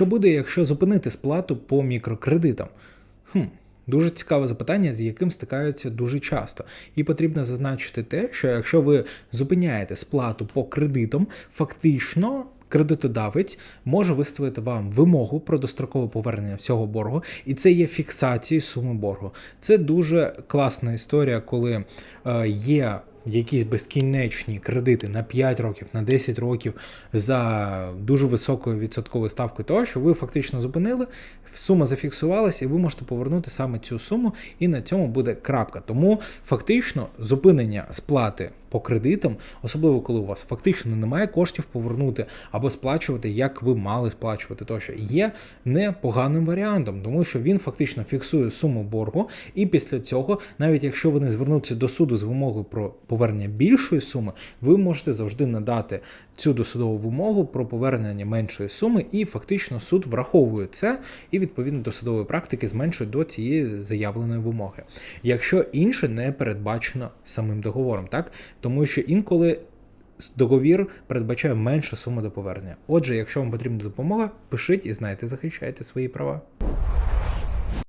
Що буде, якщо зупинити сплату по мікрокредитам? Хм. Дуже цікаве запитання, з яким стикаються дуже часто. І потрібно зазначити те, що якщо ви зупиняєте сплату по кредитам, фактично. Кредитодавець може виставити вам вимогу про дострокове повернення всього боргу, і це є фіксацією суми боргу. Це дуже класна історія, коли е, є якісь безкінечні кредити на 5 років, на 10 років за дуже високою відсотковою ставкою, того що ви фактично зупинили, сума зафіксувалася, і ви можете повернути саме цю суму, і на цьому буде крапка. Тому фактично зупинення сплати по кредитам, особливо коли у вас фактично немає коштів повернути або сплачувати, як ви мали сплачувати, тощо є непоганим варіантом, тому що він фактично фіксує суму боргу, і після цього, навіть якщо ви не звернуться до суду з вимогою про повернення більшої суми, ви можете завжди надати цю досудову вимогу про повернення меншої суми, і фактично суд враховує це і відповідно до судової практики зменшує до цієї заявленої вимоги. Якщо інше не передбачено самим договором, так тому що інколи договір передбачає меншу суму до повернення. Отже, якщо вам потрібна допомога, пишіть і знайте, захищайте свої права.